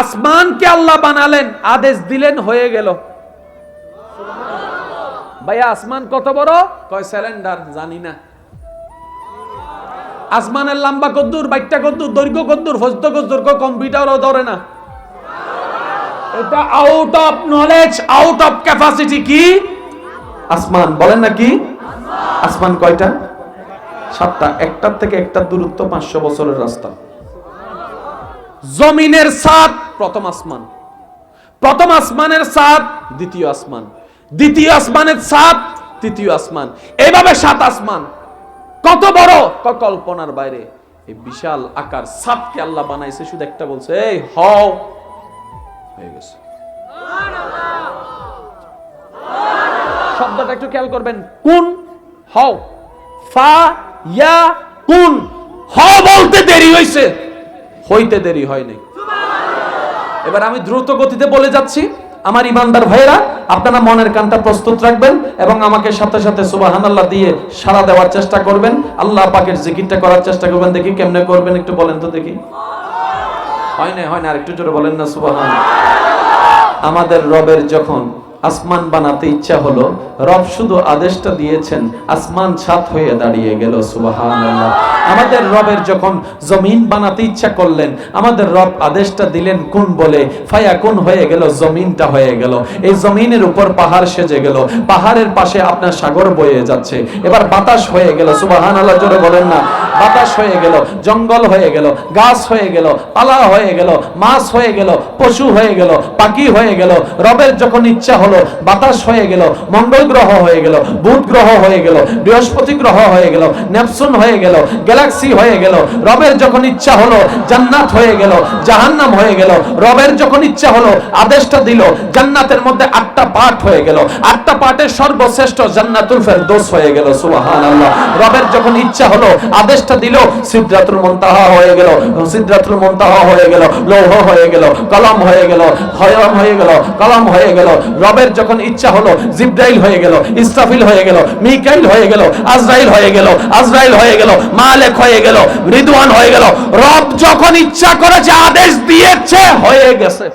আসমানকে আল্লাহ বানালেন আদেশ দিলেন হয়ে গেল। ভাইয়া আসমান কত বড়? কয় সিলিন্ডার? জানি না। আসমানের লম্বা কদ্দুর বাইকটা কদ্দুর দৈর্ঘ্য কদ্দুর ফস্ত কদ্দুর কম্পিউটারও ধরে না। এটা out of knowledge out of capacity কি? আসমান বলেন না কি? আসমান কয়টা? সাতটা। একটার থেকে একটার দূরত্ব পাঁচশো বছরের রাস্তা। জমিনের সাত প্রথম আসমান। প্রথম আসমানের সাত দ্বিতীয় আসমান। দ্বিতীয় আসমানের সাত তৃতীয় আসমান। এইভাবে সাত আসমান। কত বড়? কল্পনার বাইরে। এই বিশাল আকার সাতকে আল্লাহ বানাইছে, শুধু একটা বলছে, এই, হও। হয়ে গেছে। শব্দটা একটু খেয়াল করবেন। কোন, হও। ফা, ইয়া, কুন। হ বলতে দেরি হইছে। হইতে দেরি হয় নাই। এবার আমি দ্রুত গতিতে বলে যাচ্ছি, আমার ইমানদার ভাইয়েরা, আপনারা মনের কানটা প্রস্তুত রাখবেন এবং আমাকে সাথে সাথে সুবাহান আল্লাহ দিয়ে সাড়া দেওয়ার চেষ্টা করবেন। আল্লাহ পাকের জিকিরটা করার চেষ্টা করবেন। দেখি কেমনে করবেন, একটু বলেন তো দেখি। হয় না হয় না আর একটু জোরে বলেন না সুবাহান আমাদের রবের যখন আসমান বানাতে ইচ্ছা হলো, রব শুধু আদেশটা দিয়েছেন, আসমান ছাদ হয়ে দাঁড়িয়ে গেল, সুবহানাল্লাহ। আমাদের রবের যখন জমিন বানাতে ইচ্ছা করলেন, আমাদের রব আদেশটা দিলেন কোন বলে? ফায়া কোন হয়ে গেল, জমিনটা হয়ে গেল। এই জমিনের উপর পাহাড় সেজে গেল। পাহাড়ের পাশে আপনার সাগর বয়ে যাচ্ছে। এবার বাতাস হয়ে গেল, সুবহানাল্লাহ, জোরে বলেন না। বাতাস হয়ে গেল জঙ্গল হয়ে গেল গাছ হয়ে গেল পালা হয়ে গেল মাছ হয়ে গেল পশু হয়ে গেল পাখি হয়ে গেল রবের যখন ইচ্ছা হলো বাতাস হয়ে গেল মঙ্গল গ্রহ হয়ে গেল বুধ গ্রহ হয়ে গেল বৃহস্পতি গ্রহ হয়ে গেল নেপসুন হয়ে গেল গ্যালাক্সি হয়ে গেল রবের যখন ইচ্ছা হলো জান্নাত হয়ে গেল জাহান্নাম হয়ে গেল রবের যখন ইচ্ছা হলো আদেশটা দিল জান্নাতের মধ্যে আটটা পাঠ হয়ে গেল আটটা পাঠের সর্বশ্রেষ্ঠ জান্নাতুল ফেরদৌস হয়ে গেল সুবহানাল্লাহ রবের যখন ইচ্ছা হলো আদেশটা দিল সিদরাতুল মুনতাহা হয়ে গেল সিদরাতুল মুনতাহা হয়ে গেল লৌহ হয়ে গেল কলম হয়ে গেল হয়ম হয়ে গেল কলম হয়ে গেল রবের যখন ইচ্ছা হলো জিব্রাইল হয়ে গেল ইসরাফিল হয়ে গেল মিকাইল হয়ে গেল আজরাইল হয়ে গেল আজরাইল হয়ে গেল মালেক হয়ে গেল রিদওয়ান হয়ে গেল রব যখন ইচ্ছা করেছে আদেশ দিয়েছে হয়ে গেছে